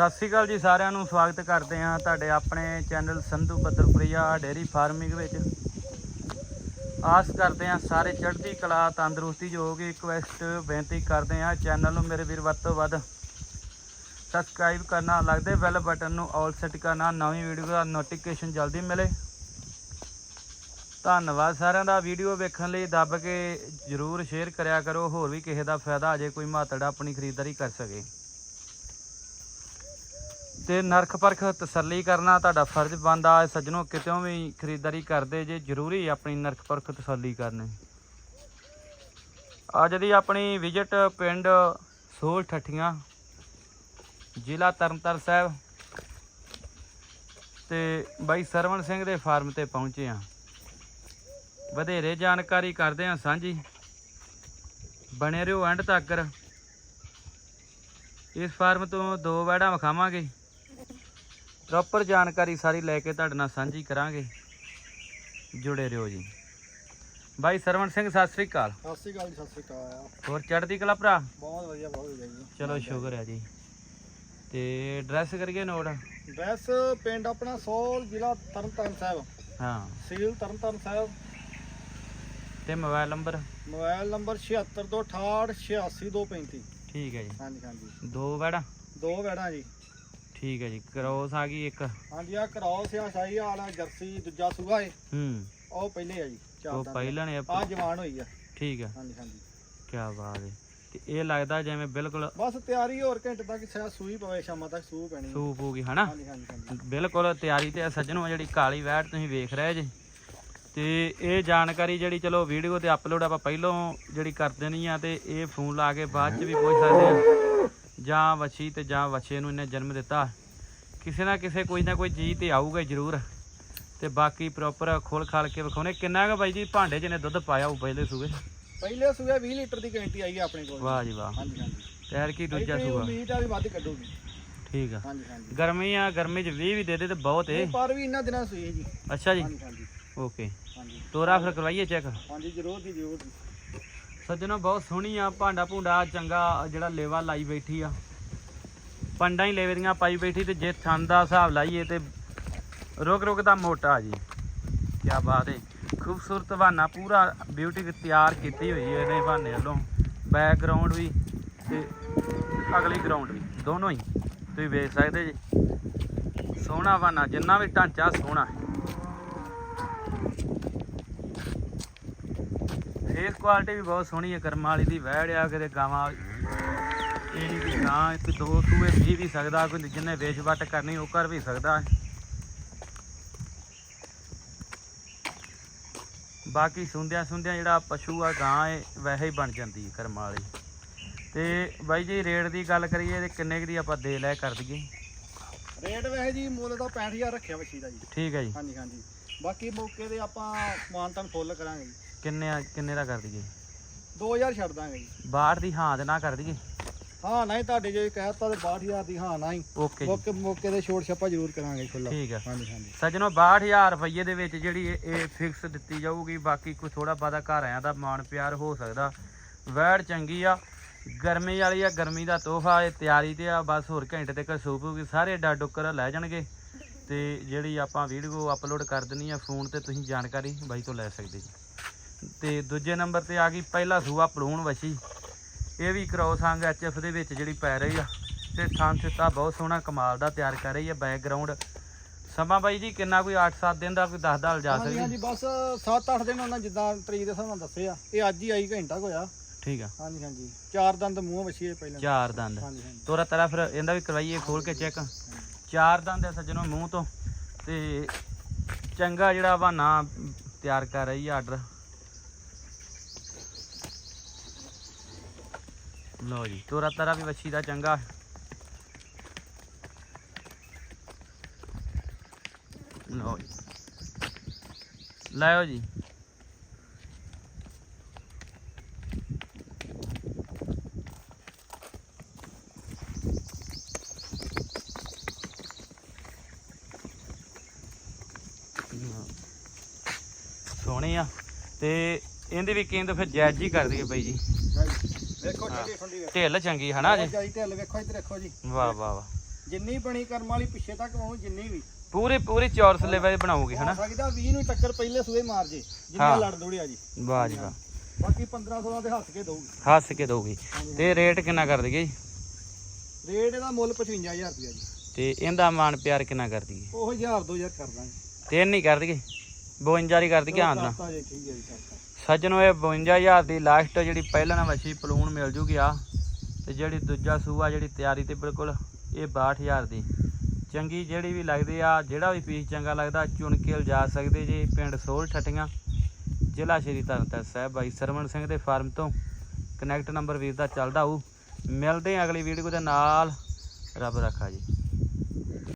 ਸਤਿ ਸ਼੍ਰੀ ਅਕਾਲ ਜੀ ਸਾਰਿਆਂ ਨੂੰ, ਸਵਾਗਤ ਕਰਦੇ ਹਾਂ ਤੁਹਾਡੇ ਆਪਣੇ channel Sandhu Badarpuria dairy farming ਵਿੱਚ। ਆਸ ਕਰਦੇ ਹਾਂ ਸਾਰੇ ਚੜ੍ਹਦੀ ਕਲਾ, ਤੰਦਰੁਸਤੀ ਜੋ ਹੋਗੀ ਰਿਕਵੈਸਟ ਬੇਨਤੀ ਕਰਦੇ ਹਾਂ, ਚੈਨਲ ਨੂੰ ਮੇਰੇ ਵੀਰ ਵੱਧ ਤੋਂ ਵੱਧ ਸਬਸਕ੍ਰਾਈਬ ਕਰਨਾ, ਲੱਗਦੇ ਬੈਲ ਬਟਨ ਨੂੰ ਆਲ ਸੈੱਟ ਕਰਨਾ, ਨਵੀਂ ਵੀਡੀਓ ਦਾ ਨੋਟੀਫਿਕੇਸ਼ਨ ਜਲਦੀ ਮਿਲੇ। ਧੰਨਵਾਦ ਸਾਰਿਆਂ ਦਾ ਵੀਡੀਓ ਵੇਖਣ ਲਈ ਦੱਬ ਕੇ ਜਰੂਰ ਸ਼ੇਅਰ ਕਰਿਆ ਕਰੋ, ਹੋਰ ਵੀ ਕਿਸੇ ਦਾ ਫਾਇਦਾ, ਅਜੇ ਕੋਈ ਮਾਤੜਾ ਆਪਣੀ ਖਰੀਦਦਾਰੀ ਕਰ ਸਕੇ। ਤੇ ਨਰਖ ਪਰਖ ਤਸੱਲੀ ਕਰਨਾ ਤੁਹਾਡਾ ਫਰਜ਼ ਬਣਦਾ ਹੈ। ਸੱਜਣੋ ਕਿਤੋਂ ਵੀ ਖਰੀਦਦਾਰੀ ਕਰਦੇ ਜੇ, ਜ਼ਰੂਰੀ ਆਪਣੀ ਨਰਖ ਪਰਖ ਤਸੱਲੀ ਕਰਨੀ। ਅੱਜ ਦੀ ਆਪਣੀ ਵਿਜ਼ਿਟ ਪਿੰਡ ਸੋਲ ਠੱਠੀਆਂ, ਜ਼ਿਲ੍ਹਾ ਤਰਨਤਾਰਨ ਸਾਹਿਬ ਤੇ ਬਾਈ ਸਰਵਣ ਸਿੰਘ ਦੇ ਫਾਰਮ ਤੇ ਪਹੁੰਚੇ ਆ ਵਧੇਰੇ ਜਾਣਕਾਰੀ ਕਰਦੇ ਆ ਸਾਂਝੀ। ਬਣੇ ਰਹੋ ਐਂਡ ਤੱਕ। ਇਸ ਫਾਰਮ ਤੋਂ ਦੋ ਵੈੜਾਂ ਵਿਖਾਵਾਂਗੇ। ਪ੍ਰੋਪਰ ਜਾਣਕਾਰੀ ਸਾਰੀ ਲੈ ਕੇ ਤੁਹਾਡੇ ਨਾਲ ਸਾਂਝੀ ਕਰਾਂਗੇ। ਜੁੜੇ ਰਹੋ ਜੀ। ਬਾਈ ਸਰਵਣ ਸਿੰਘ ਸਤਿ ਸ੍ਰੀ ਅਕਾਲ। ਸਤਿ ਸ਼੍ਰੀ ਅਕਾਲ ਜੀ ਸਤਿ ਸ਼੍ਰੀ ਅਕਾਲ। ਹੋਰ ਚੜ੍ਹਦੀ ਕਲਾ ਭਰਾ? ਬਹੁਤ ਵਧੀਆ ਬਹੁਤ ਵਧੀਆ ਜੀ। ਚਲੋ ਸ਼ੁਕਰ ਹੈ ਜੀ। ਤੇ ਐਡਰੈਸ ਕਰੀਏ ਨੋਟ? ਡਰੈਸ ਪਿੰਡ ਆਪਣਾ ਸੋਲ ਜ਼ਿਲ੍ਹਾ ਤਰਨਤਾਰਨ ਸਾਹਿਬ। ਹਾਂ। ਸੀਲ ਤਰਨਤਾਰਨ ਸਾਹਿਬ। ਤੇ ਮੋਬਾਈਲ ਨੰਬਰ? ਮੋਬਾਈਲ ਨੰਬਰ 7626688235 ਠੀਕ ਹੈ ਜੀ। ਹਾਂਜੀ ਹਾਂਜੀ। ਦੋ ਵੈੜਾਂ? ਦੋ ਵੈੜਾਂ ਜੀ। ਠੀਕ ਹੈ ਜੀ ਕਰੋਸ ਆ ਗਈ ਇੱਕ। ਹਾਂਜੀ ਆ ਕਰਾਉਸ ਆ ਸ਼ਾਹੀ ਵਾਲਾ ਜਰਸੀ ਦੂਜਾ ਸੂਆ ਏ ਹੂੰ। ਉਹ ਪਹਿਲੇ ਆ ਜੀ ਚਾਰ ਉਹ ਪਹਿਲਾਂ ਨੇ ਆ ਜਵਾਨ ਹੋਈ ਆ। ਠੀਕ ਹੈ ਹਾਂਜੀ ਹਾਂਜੀ। ਕੀ ਬਾਤ ਹੈ। ਤੇ ਇਹ ਲੱਗਦਾ ਜਿਵੇਂ ਬਿਲਕੁਲ ਬਸ ਤਿਆਰੀ ਹੋਰ ਘੰਟੇ ਤੱਕ ਸ਼ਾਇਦ ਸੂਈ ਪਵੇ ਸ਼ਾਮਾਂ ਤੱਕ ਸੂ ਪੈਣੀ ਸੂਪ ਹੋ ਗਈ ਹਨਾ? ਹਾਂਜੀ ਹਾਂਜੀ ਹਾਂਜੀ। ਬਿਲਕੁਲ ਤਿਆਰੀ ਤੇ ਆ ਸੱਜਣੋ ਜਿਹੜੀ ਕਾਲੀ ਵੈਟ ਤੁਸੀਂ ਵੇਖ ਰਹੇ ਜੇ। ਤੇ ਇਹ ਜਾਣਕਾਰੀ ਜਿਹੜੀ ਚਲੋ ਵੀਡੀਓ ਤੇ ਅਪਲੋਡ ਆਪਾਂ ਪਹਿਲੋਂ ਜਿਹੜੀ ਕਰ ਦੇਣੀ ਆ ਤੇ ਇਹ ਫੋਨ ਲਾ ਕੇ ਬਾਅਦ ਚ ਵੀ ਪੁੱਛ ਸਕਦੇ ਆ। ਜਾਂ ਵੱਛੀ ਤੇ ਜਾਂ ਵੱਛੇ ਨੂੰ ਇਹਨੇ ਜਨਮ ਦਿੱਤਾ। ਕਿਸੇ ਨਾ ਕਿਸੇ ਕੋਈ ਨਾ ਕੋਈ ਚੀਜ਼ ਤੇ ਆਊਗਾ ਜ਼ਰੂਰ। ਤੇ ਬਾਕੀ ਪ੍ਰੋਪਰ ਖੋਲ ਖਾਲ ਕੇ ਵਿਖਾਉਣੇ। ਕਿੰਨਾ ਕੁ ਬਾਈ ਜੀ ਭਾਂਡੇ 'ਚ ਨੇ ਦੁੱਧ ਪਾਇਆ ਉਹ ਪਹਿਲੇ ਸੂਏ ਪਹਿਲੇ ਸੂਏ 20 ਲੀਟਰ ਦੀ ਗਾਰੰਟੀ ਆਈ ਆਪਣੇ ਕੋਲ। ਵਾਹ ਜੀ ਵਾਹ। ਹਾਂਜੀ ਹਾਂਜੀ। ਕੀ ਦੂਜਾ ਸੂਆ? ਉਮੀਦ ਆ ਵੀ ਵੱਧ ਕੱਢੂਗੀ। ਠੀਕ ਆ। ਹਾਂਜੀ ਹਾਂਜੀ। ਗਰਮੀ ਆ ਗਰਮੀ 'ਚ 20 ਵੀ ਦੇ ਦੇ ਤੇ ਬਹੁਤ ਏ। ਪਰ ਵੀ ਇਹਨਾਂ ਦਿਨਾਂ ਹੈ ਜੀ। ਅੱਛਾ ਜੀ। ਹਾਂਜੀ ਹਾਂਜੀ। ਓਕੇ। ਹਾਂਜੀ। ਤੋਰਾ ਫਿਰ ਕਰਵਾਈਏ ਚੈੱਕ? ਹਾਂਜੀ ਜ਼ਰੂਰ ਜੀ ਜ਼ਰੂਰ ਸੱਜਣੋ ਬਹੁਤ ਸੋਹਣੀ ਆ ਭਾਂਡਾ ਭੁੰਡਾ ਚੰਗਾ ਜਿਹੜਾ ਲੇਵਾ ਲਾਈ ਬੈਠੀ ਆ। ਪੰਡਾਂ ਹੀ ਲੇਵੇ ਪਾਈ ਬੈਠੀ ਤੇ ਜੇ ਥਣ ਦਾ ਹਿਸਾਬ ਲਾਈਏ ਤੇ ਰੁਕ ਰੁਕ ਦਾ ਮੋਟਾ ਜੀ। ਕੀ ਬਾਤ ਹੈ ਖੂਬਸੂਰਤ ਬਹਾਨਾ, ਪੂਰਾ ਬਿਊਟੀ ਤਿਆਰ ਕੀਤੀ ਹੋਈ ਹੈ ਇਹਨੇ ਬਹਾਨੇ ਵੱਲੋਂ। ਬੈਕਗ੍ਰਾਉਂਡ ਵੀ ਤੇ ਅਗਲੀ ਗਰਾਊਂਡ ਵੀ, ਦੋਨੋਂ ਹੀ। ਤੁਸੀਂ ਵੇਖ ਸਕਦੇ ਜੀ। ਸੋਹਣਾ ਬਹਾਨਾ, ਜਿੰਨਾ ਵੀ ਢਾਂਚਾ ਸੋਹਣਾ। ਹੈ ਫੇਸ ਕੁਆਲਿਟੀ ਵੀ ਬਹੁਤ ਸੋਹਣੀ ਹੈ ਕਰਮਾਂ ਵਾਲੀ ਦੀ ਵਹਿੜ ਆ ਕਿਤੇ ਗਾਵਾਂ ਇਹ ਨਹੀਂ ਵੀ ਗਾਂ ਇੱਕ ਦੋ ਸੂਏ ਪੀ ਵੀ ਸਕਦਾ ਕੋਈ ਜਿਹਨੇ ਵੇਚ ਵੱਟ ਕਰਨੀ ਉਹ ਕਰ ਵੀ ਸਕਦਾ। ਬਾਕੀ ਸੁੰਦਿਆਂ ਸੁੰਦਿਆਂ ਜਿਹੜਾ ਪਸ਼ੂ ਆ ਗਾਂ ਇਹ ਵੈਸੇ ਹੀ ਬਣ ਜਾਂਦੀ ਹੈ ਕਰਮਾਂ ਵਾਲੀ। ਤੇ ਬਾਈ ਜੀ ਰੇਟ ਦੀ ਗੱਲ ਕਰੀਏ ਤੇ ਕਿੰਨੇ ਕੁ ਦੀ ਆਪਾਂ ਦੇ ਲੈ ਕਰ ਦਈਏ? ਰੇਟ ਵੈਸੇ ਜੀ ਮੁੱਲ ਤਾਂ 65000 ਰੱਖਿਆ ਵਛੀ ਦਾ ਜੀ। ਠੀਕ ਹੈ ਜੀ। ਹਾਂਜੀ ਹਾਂਜੀ। ਬਾਕੀ ਮੌਕੇ ਤੇ ਆਪਾਂ ਮਾਨਤਨ ਫੁੱਲ ਕਰਾਂਗੇ ਜੀ। ਕਿੰਨੇ ਕਿੰਨੇ ਦਾ ਕਰ ਦਈਏ? 2000 ਛੱਡ ਦਾਂਗੇ ਜੀ। ਬਾਹਰ ਦੀ ਹਾਂ ਦੇ ਨਾ ਕਰ ਦਈਏ? ਹਾਂ ਨਹੀਂ ਤੁਹਾਡੇ ਜੇ ਕਹਿਤਾ ਤੇ 62000 ਦੀ ਹਾਂ ਨਹੀਂ। ਓਕੇ ਜੀ। ਮੌਕੇ ਮੌਕੇ ਤੇ ਛੱਪਾ ਜ਼ਰੂਰ ਕਰਾਂਗੇ ਖੁੱਲਾ ਠੀਕ ਹੈ ਹਾਂਜੀ ਹਾਂਜੀ। ਸੱਜਣੋ 62000 ਰੁਪਏ ਦੇ ਵਿੱਚ ਜਿਹੜੀ ਇਹ ਇਹ ਫਿਕਸ ਦਿੱਤੀ ਜਾਊਗੀ ਬਾਕੀ ਕੋਈ ਥੋੜਾ ਬਾਦਾ ਘਰ ਆਇਆ ਦਾ ਮਾਣ ਪਿਆਰ ਹੋ ਸਕਦਾ। ਵੈੜ ਚੰਗੀ ਆ। ਗਰਮੀ ਵਾਲੀ ਆ ਗਰਮੀ ਦਾ ਤੋਹਫਾ ਇਹ ਤਿਆਰੀ ਤੇ ਆ ਬਸ ਹੋਰ ਘੰਟੇ ਤੱਕ ਸੂਪੂਗੀ ਸਾਰੇ ਡਾ ਡੁੱਕਰ ਲੈ ਜਾਣਗੇ। ਤੇ ਜਿਹੜੀ ਆਪਾਂ ਵੀਡੀਓ ਅਪਲੋਡ ਕਰ ਦਿੰਨੀ ਆ ਫੋਨ ਤੇ ਤੁਸੀਂ ਜਾਣਕਾਰੀ ਬਾਈ ਤੋਂ ਲੈ ਸਕਦੇ ਜੀ। ਤੇ ਦੂਜੇ ਨੰਬਰ ਤੇ ਆ ਗਈ ਪਹਿਲਾ ਸੂਆ ਪਲੂਣ ਵਛੀ। ਇਹ ਵੀ ਕ੍ਰੋਸ ਹੰਗ ਐਚਐਫ ਦੇ ਵਿੱਚ ਜਿਹੜੀ ਪੈ ਰਹੀ ਆ। ਤੇ ਥਾਂ ਸਿੱਤਾ ਬਹੁਤ ਸੋਹਣਾ ਕਮਾਲ ਦਾ ਤਿਆਰ ਕਰ ਰਹੀ ਆ ਬੈਕਗ੍ਰਾਉਂਡ ਸਮਾਂ ਬਾਈ ਜੀ ਕਿੰਨਾ ਕੋਈ 8-7 ਦਿਨ ਦਾ ਕੋਈ 10 ਦਾ ਜਾ ਹਾਂਜੀ ਸਕਦੀ? ਹਾਂਜੀ ਬਸ 7-8 ਦਿਨ ਉਹਨਾਂ ਜਿੱਦਾਂ ਤਰੀਕ ਦੇ ਹਿਸਾਬ ਨਾਲ ਦੱਸਿਆ ਇਹ ਅੱਜ ਹੀ ਆਈ ਘੰਟਾ ਕੁ ਹੋਇਆ। ਠੀਕ ਆ। ਹਾਂਜੀ ਹਾਂਜੀ। ਚਾਰ ਦੰਦ ਮੂੰਹ ਵਛੀ ਹੈ ਪਹਿਲਾਂ। ਚਾਰ ਦੰਦ। ਹਾਂਜੀ ਹਾਂਜੀ। ਤੋਰਾ ਤਰਾ ਫਿਰ ਇਹਦਾ ਵੀ ਕਰਵਾਈਏ ਖੋਲ ਕੇ ਚੈੱਕ। ਚਾਰ ਦੰਦ ਆ ਸੱਜਣੋ ਮੂੰਹ ਤੋਂ। ਤੇ ਚੰਗਾ ਜਿਹੜਾ ਬਹਾਨਾ ਤਿਆਰ ਕਰ ਰਹੀ ਆ ਆਰਡਰ ਲਓ ਜੀ, ਤੋਰਾ ਤਰਾ ਵੀ ਵੱਛੀ ਦਾ ਚੰਗਾ। ਲਓ ਜੀ। ਲਾਓ ਜੀ। ਸੋਹਣੇ ਆ, ਤੇ ਇਹਦੇ ਵੀ ਕੀਮਤ ਫਿਰ ਜਾਇਜ਼ ਜੀ ਕਰ ਦਈਏ ਬਾਈ ਜੀ। ਵੇਖੋ ਠੰਡੀ ਠੰਡੀ ਵੇਖੋ ਢਿੱਲ ਚੰਗੀ ਹਨਾ ਜੀ। ਜਾਈ ਢਿੱਲ ਵੇਖੋ ਇੱਧਰ ਦੇਖੋ ਜੀ। ਵਾਹ ਵਾਹ ਵਾਹ। ਜਿੰਨੀ ਬਣੀ ਕਰਮ ਵਾਲੀ ਪਿੱਛੇ ਤੱਕ ਆਉਂ ਜਿੰਨੀ ਵੀ। ਪੂਰੀ ਪੂਰੀ ਚੌਰਸ ਲੈਵਲ ਬਣਾਉਗੀ ਹਨਾ ਸਕਦਾ 20 ਨੂੰ ਟੱਕਰ ਪਹਿਲੇ ਸੂਏ ਮਾਰ ਜੇ ਜਿੰਨਾ। ਲੜ ਦੋੜਿਆ ਜੀ। ਵਾਹ ਜੀ ਵਾਹ। ਬਾਕੀ 15 16 ਦੇ ਹੱਸ ਕੇ ਦਊਗੀ। ਹੱਸ ਕੇ ਦਊਗੀ। ਤੇ ਰੇਟ ਕਿੰਨਾ ਕਰ ਦਈਏ ਜੀ? ਰੇਟ ਇਹਦਾ ਮੁੱਲ 55000 ਰੁਪਇਆ ਜੀ। ਤੇ ਇਹਦਾ ਮਾਨ ਪਿਆਰ ਕਿੰਨਾ ਕਰ ਦਈਏ? ਉਹ 1000 2000 ਕਰ ਦਾਂਗੇ। ਤਿੰਨ ਹੀ ਕਰ ਦਈਏ। 52 ਹੀ ਕਰ ਦਈਏ ਆਂ ਨਾ ਕਰਤਾ ਜੀ ਠੀਕ ਹੈ ਸੱਜਣੋ, ਇਹ 52000 ਦੀ ਲਾਸਟ ਜਿਹੜੀ ਪਹਿਲਾਂ ਵਛੀ ਪਲੂਣ ਮਿਲ ਜੂਗੀ ਆ। ਤੇ ਜਿਹੜੀ ਦੂਜਾ ਸੂਆ, ਜਿਹੜੀ ਤਿਆਰੀ ਤੇ ਬਿਲਕੁਲ ਇਹ 62000 ਦੀ। ਚੰਗੀ ਜਿਹੜੀ ਵੀ ਲੱਗਦੀ ਆ, ਜਿਹੜਾ ਵੀ ਪੀਸ ਚੰਗਾ ਲੱਗਦਾ, ਚੁਣ ਕੇ ਲਿਜਾ ਸਕਦੇ ਜੀ ਪਿੰਡ ਸੋਲ ਠੱਟੀਆਂ। ਜ਼ਿਲ੍ਹਾ ਸ਼੍ਰੀ ਤਰਨਤਾਰਨ ਸਾਹਿਬ ਬਾਈ ਸਰਵਣ ਸਿੰਘ ਦੇ ਫਾਰਮ ਤੋਂ ਕਨੈਕਟ ਨੰਬਰ ਵੀਰ ਦਾ ਚੱਲਦਾ ਹੋਊ। ਮਿਲਦੇ ਆ ਅਗਲੀ ਵੀਡੀਓ ਦੇ ਨਾਲ। ਰੱਬ ਰੱਖਾ ਜੀ।